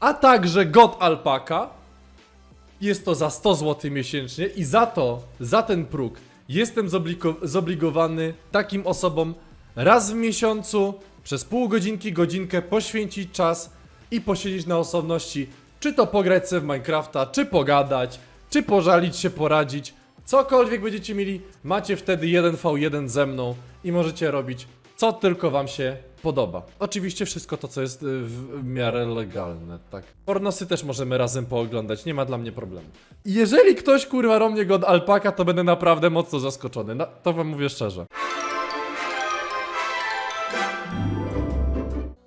a także God Alpaka. Jest to za 100 zł miesięcznie i za to, za ten próg jestem zobligowany takim osobom raz w miesiącu przez pół godzinki, godzinkę poświęcić czas i posiedzieć na osobności, czy to pograć w Minecrafta, czy pogadać, czy pożalić się, poradzić. Cokolwiek będziecie mieli, macie wtedy 1v1 ze mną i możecie robić co tylko wam się podoba. Oczywiście wszystko to, co jest y, w, miarę legalne, tak. Pornosy też możemy razem pooglądać, nie ma dla mnie problemu. Jeżeli ktoś kurwa romnie go od alpaka, to będę naprawdę mocno zaskoczony. No, to wam mówię szczerze.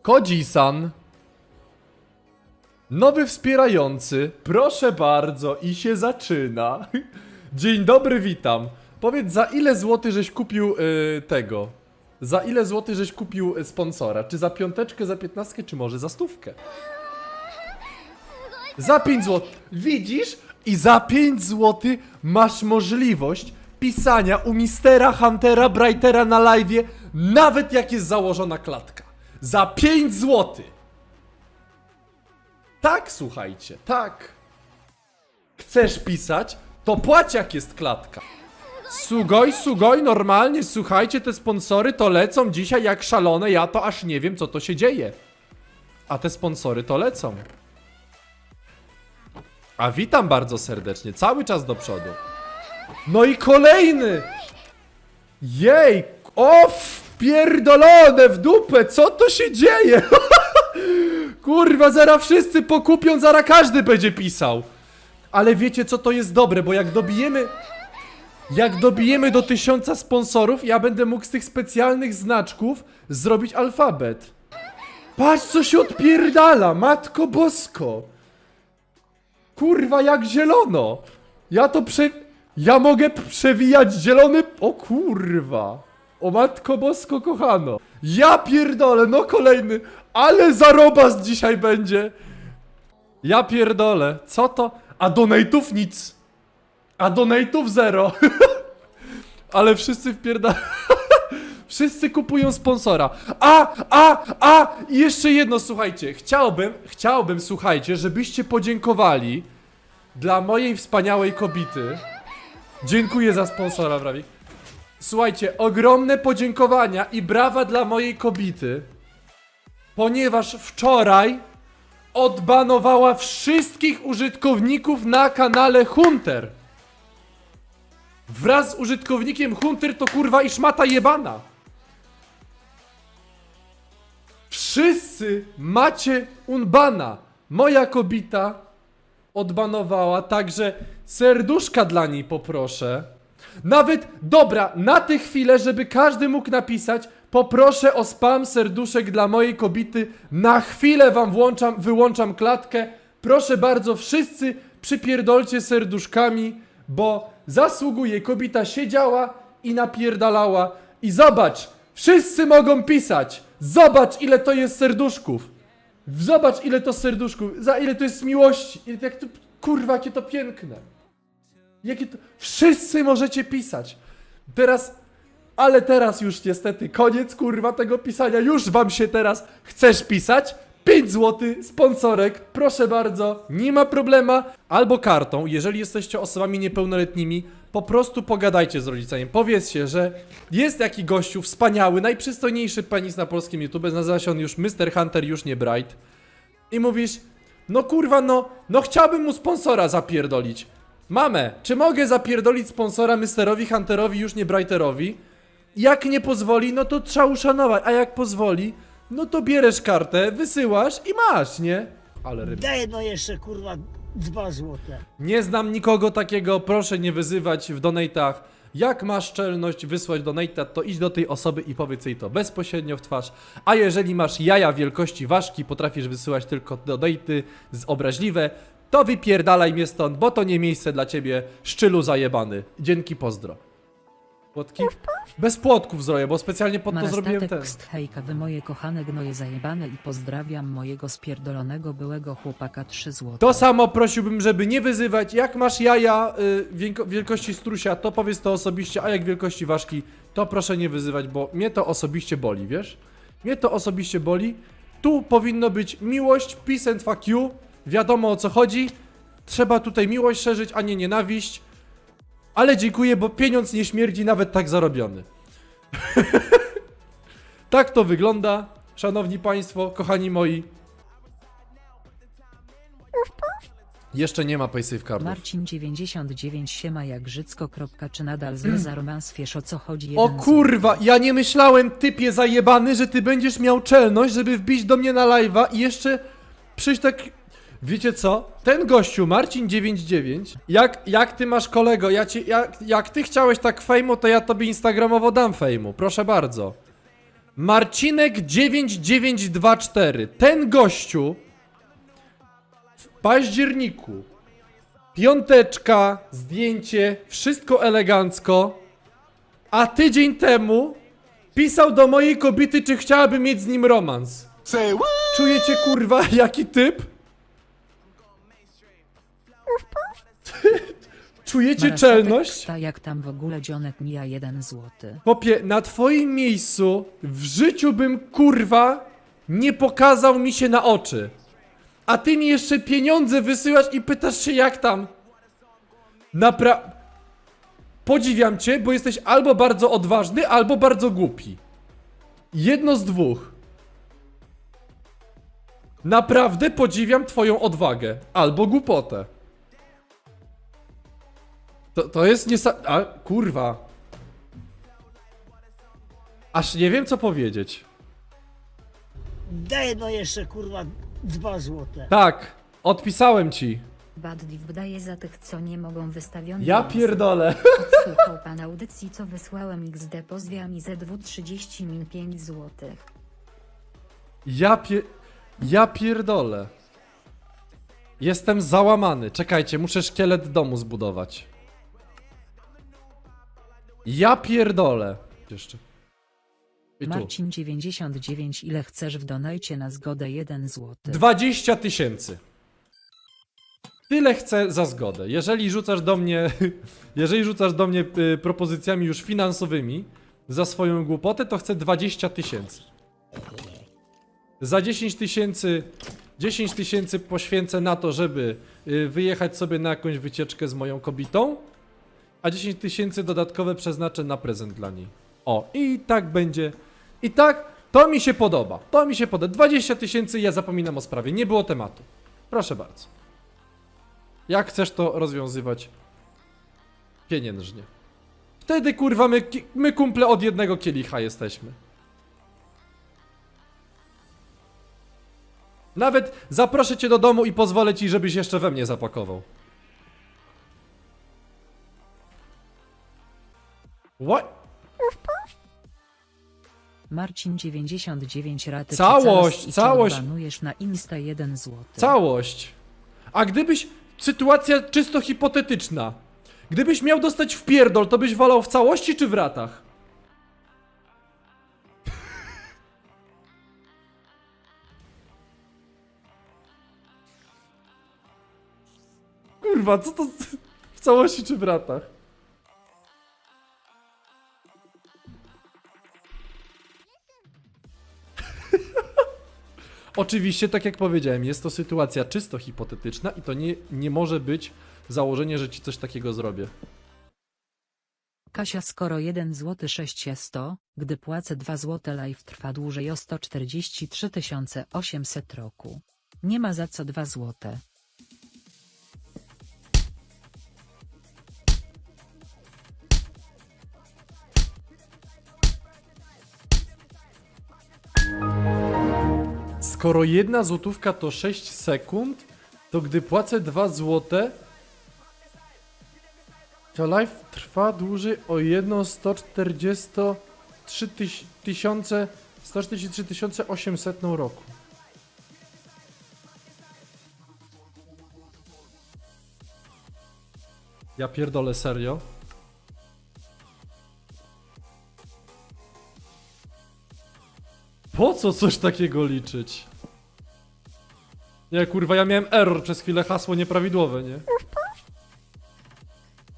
Koji-san. Nowy wspierający. Proszę bardzo i się zaczyna. Dzień dobry, witam. Powiedz, za ile złotych żeś kupił y, tego? Za ile złotych żeś kupił y, sponsora? Czy za piąteczkę, za piętnastkę, czy może za stówkę? Za 5 zł. Widzisz? I za 5 zł masz możliwość pisania u Mistera Huntera Brightera na live, nawet jak jest założona klatka. Za 5 zł. Tak, słuchajcie, tak. Chcesz pisać? To płać jak jest klatka. Sugoj, sugoj, normalnie, słuchajcie, te sponsory to lecą dzisiaj jak szalone, ja to aż nie wiem, co to się dzieje. A te sponsory to lecą. A witam bardzo serdecznie, cały czas do przodu. No i kolejny! Jej! O, wpierdolone w dupę, co to się dzieje? Kurwa, zaraz wszyscy pokupią, zaraz każdy będzie pisał. Ale wiecie co to jest dobre, bo jak dobijemy... Jak dobijemy do tysiąca sponsorów, ja będę mógł z tych specjalnych znaczków zrobić alfabet. Patrz co się odpierdala, matko bosko. Kurwa, jak zielono! Ja to prze... Ja mogę przewijać zielony... O kurwa! O matko bosko kochano! Ja pierdolę, no kolejny! Ale zarobas dzisiaj będzie! Ja pierdolę, co to? A donate'ów nic! A donate'ów zero! Ale wszyscy wpierda... Wszyscy kupują sponsora. A, a, a! I jeszcze jedno, słuchajcie. Chciałbym, chciałbym, słuchajcie, żebyście podziękowali dla mojej wspaniałej kobiety. Dziękuję za sponsora, Brawik. Słuchajcie, ogromne podziękowania i brawa dla mojej kobiety, ponieważ wczoraj odbanowała wszystkich użytkowników na kanale Hunter. Wraz z użytkownikiem Hunter to kurwa i szmata jebana. Wszyscy macie unbana. Moja kobita odbanowała, także serduszka dla niej poproszę. Nawet, dobra, na tę chwilę, żeby każdy mógł napisać, poproszę o spam serduszek dla mojej kobity. Na chwilę wam włączam, wyłączam klatkę. Proszę bardzo, wszyscy przypierdolcie serduszkami, bo zasługuje. Kobita siedziała i napierdalała. I zobacz, wszyscy mogą pisać. Zobacz, ile to jest serduszków. Zobacz, ile to serduszków, za ile to jest miłości. Ile- Jak to, kurwa, jakie to piękne. Jakie to... Wszyscy możecie pisać. Teraz... Ale teraz już niestety koniec kurwa tego pisania. Już wam się teraz chcesz pisać? 5 zł, sponsorek, proszę bardzo, nie ma problema. Albo kartą, jeżeli jesteście osobami niepełnoletnimi, po prostu pogadajcie z rodzicami. Powiedzcie, że jest taki gościu wspaniały, najprzystojniejszy penis na polskim YouTube, nazywa się on już Mr. Hunter, już nie Bright. I mówisz, no kurwa, no, no chciałbym mu sponsora zapierdolić. Mamę, czy mogę zapierdolić sponsora Mysterowi Hunterowi, już nie Brighterowi? Jak nie pozwoli, no to trzeba uszanować, a jak pozwoli, no to bierzesz kartę, wysyłasz i masz, nie? Ale ryb. Daj no jeszcze kurwa dwa złote. Nie znam nikogo takiego, proszę nie wyzywać w donate'ach. Jak masz czelność wysłać donate'a, to idź do tej osoby i powiedz jej to bezpośrednio w twarz. A jeżeli masz jaja wielkości ważki, potrafisz wysyłać tylko donate'y z obraźliwe, to wypierdalaj mnie stąd, bo to nie miejsce dla ciebie, szczylu zajebany. Dzięki, pozdro. Płotki? Bez płotków zrobię, bo specjalnie pod to zrobiłem ten. Marastatek hejka wy moje kochane gnoje zajebane i pozdrawiam mojego spierdolonego byłego chłopaka 3 zł. To samo prosiłbym, żeby nie wyzywać. Jak masz jaja y, wielko- wielkości strusia, to powiedz to osobiście, a jak wielkości ważki, to proszę nie wyzywać, bo mnie to osobiście boli, wiesz? Mnie to osobiście boli Tu powinno być miłość, peace and fuck you. Wiadomo o co chodzi. Trzeba tutaj miłość szerzyć, a nie nienawiść. Ale dziękuję, bo pieniądz nie śmierdzi nawet tak zarobiony. tak to wygląda, szanowni państwo, kochani moi. Jeszcze nie ma PaySafe cardów. Marcin 99 siema jak życko. Czy nadal zły za romans wiesz o co chodzi O jeden kurwa, ja nie myślałem, typie zajebany, że ty będziesz miał czelność, żeby wbić do mnie na live'a i jeszcze przyjść tak... Wiecie co? Ten gościu, Marcin99, jak, jak ty masz kolego, ja ci, jak, jak ty chciałeś tak fejmu, to ja tobie instagramowo dam fejmu, proszę bardzo. Marcinek9924, ten gościu w październiku, piąteczka, zdjęcie, wszystko elegancko, a tydzień temu pisał do mojej kobiety, czy chciałaby mieć z nim romans. Czujecie kurwa jaki typ? Czujecie Marasatek czelność? Ksta, jak tam w ogóle dzionek mija 1 złoty. Popie, na twoim miejscu w życiu bym kurwa nie pokazał mi się na oczy. A ty mi jeszcze pieniądze wysyłasz i pytasz się jak tam. Napra... Podziwiam cię, bo jesteś albo bardzo odważny, albo bardzo głupi. Jedno z dwóch. Naprawdę podziwiam twoją odwagę. Albo głupotę. To, to jest niesa... A, kurwa. Aż nie wiem co powiedzieć. Daj no jeszcze kurwa dwa złote. Tak, odpisałem ci. Badliw daje za tych, co nie mogą wystawione. Ja pierdolę. Odsłuchał pan audycji, co wysłałem XD pozwiam i ZW 30 min 5 złotych. Ja pie... Ja pierdolę. Jestem załamany. Czekajcie, muszę szkielet domu zbudować. Ja pierdolę. Jeszcze. I tu. Marcin 99 ile chcesz w donajcie na zgodę 1 złoty. 20 tysięcy. Tyle chcę za zgodę. Jeżeli rzucasz do mnie, jeżeli rzucasz do mnie y, propozycjami już finansowymi za swoją głupotę, to chcę 20 tysięcy. Za 10 tysięcy 10 tysięcy poświęcę na to, żeby y, wyjechać sobie na jakąś wycieczkę z moją kobietą, a 10 tysięcy dodatkowe przeznaczę na prezent dla niej. O, i tak będzie. I tak, to mi się podoba. To mi się podoba. 20 tysięcy ja zapominam o sprawie. Nie było tematu. Proszę bardzo. Jak chcesz to rozwiązywać pieniężnie? Wtedy kurwa my, my kumple od jednego kielicha jesteśmy. Nawet zaproszę cię do domu i pozwolę ci, żebyś jeszcze we mnie zapakował. What? Marcin 99 raty. Całość, całość odbanujesz na Insta 1 złoty. Całość. A gdybyś. Sytuacja czysto hipotetyczna. Gdybyś miał dostać w pierdol, to byś wolał w całości czy w ratach? Kurwa, co to. W całości czy w ratach? Oczywiście, tak jak powiedziałem, jest to sytuacja czysto hipotetyczna i to nie, nie może być założenie, że ci coś takiego zrobię. Kasia skoro 1 zł 600, gdy płacę 2 zł live trwa dłużej o 143 800 roku. Nie ma za co 2 złote. Skoro jedna złotówka to 6 sekund, to gdy płacę 2 złote, to live trwa dłużej o jedno 143 tyś- tysiące 143 800 roku. Ja pierdolę serio. Po co coś takiego liczyć? Nie, kurwa, ja miałem error przez chwilę, hasło nieprawidłowe, nie?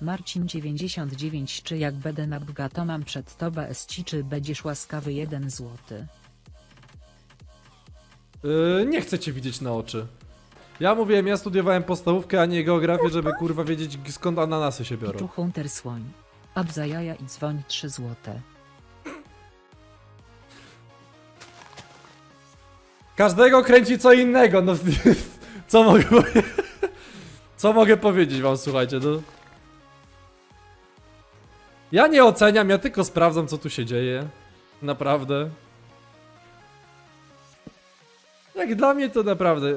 Marcin 99 czy jak będę na bga to mam przed tobą SC czy będziesz łaskawy 1 złoty. Yy, nie chcę cię widzieć na oczy. Ja mówiłem, ja studiowałem podstawówkę, a nie geografię, żeby kurwa wiedzieć skąd ananasy się biorą. Piczu Hunter Słoń. Ab za jaja i dzwoń 3 złote. Każdego kręci co innego, no co mogę powiedzieć? Co mogę powiedzieć wam, słuchajcie, no. Ja nie oceniam, ja tylko sprawdzam co tu się dzieje. Naprawdę. Jak dla mnie to naprawdę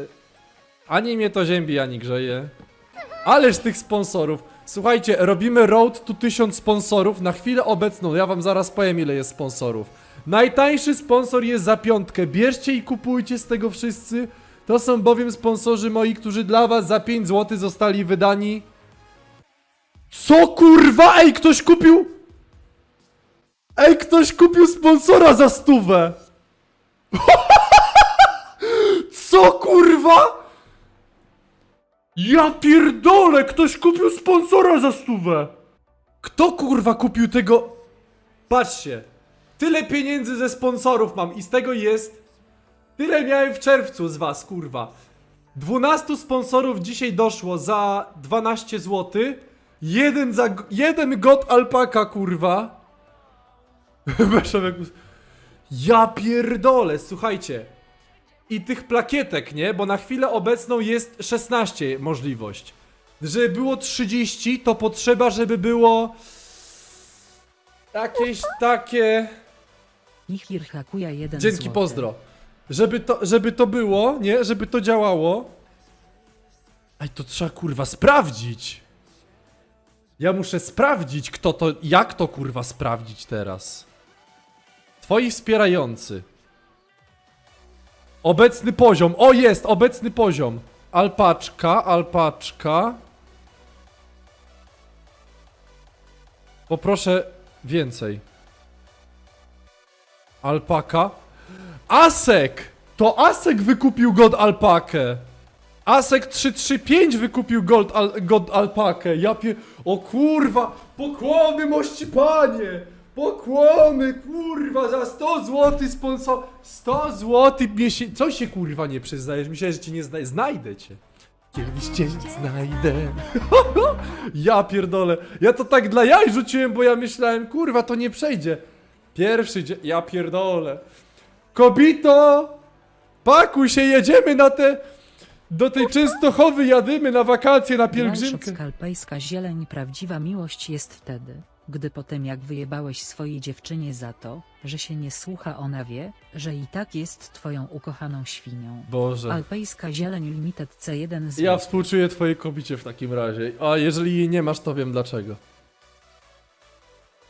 ani mnie to ziębi, ani grzeje. Ależ tych sponsorów. Słuchajcie, robimy road to 1000 sponsorów. Na chwilę obecną, ja wam zaraz powiem ile jest sponsorów. Najtańszy sponsor jest za piątkę. Bierzcie i kupujcie z tego wszyscy. To są bowiem sponsorzy moi, którzy dla was za 5 zł zostali wydani. Co kurwa? Ej, ktoś kupił... Ej, ktoś kupił sponsora za stówę! Co kurwa? Ja pierdolę, ktoś kupił sponsora za stówę! Kto kurwa kupił tego... Patrzcie, tyle pieniędzy ze sponsorów mam i z tego jest... Tyle miałem w czerwcu z was, kurwa. 12 sponsorów dzisiaj doszło za 12 zł. Jeden za... Jeden god alpaka, kurwa. Weszłem jak... Ja pierdolę, słuchajcie. I tych plakietek, nie? Bo na chwilę obecną jest 16 możliwość. Żeby było 30, to potrzeba, żeby było... Jakieś takie... Lichir hakuje 1 Dzięki, złoty. pozdro. Żeby to, żeby to było, nie? Żeby to działało. Ej, to trzeba kurwa sprawdzić. Ja muszę sprawdzić, kto to. Jak to kurwa sprawdzić teraz? Twoi wspierający. Obecny poziom. O, jest, obecny poziom. Alpaczka, alpaczka. Poproszę więcej. Alpaka. Asek! To Asek wykupił God Alpakę. Asek 335 wykupił Gold al, God Alpakę. Ja pie... O kurwa! Pokłony mości panie! Pokłony kurwa za 100 zł sponsor... 100 zł miesięcznie... Co się kurwa nie przyznajesz? Myślałem, że cię nie znajdę. Znajdę cię. Kiedyś cię znajdę. ja pierdolę. Ja to tak dla jaj rzuciłem, bo ja myślałem, kurwa, to nie przejdzie. Pierwszy dzie... Ja pierdolę. Kobito! Pakuj się, jedziemy na te... Do tej Częstochowy jadymy na wakacje, na pielgrzymkę. Skalpejska zieleń prawdziwa miłość jest wtedy, gdy po tym jak wyjebałeś swojej dziewczynie za to, że się nie słucha ona wie, że i tak jest twoją ukochaną świnią. Boże. Alpejska zieleń limited C1 z Ja współczuję twojej kobicie w takim razie. A jeżeli jej nie masz, to wiem dlaczego.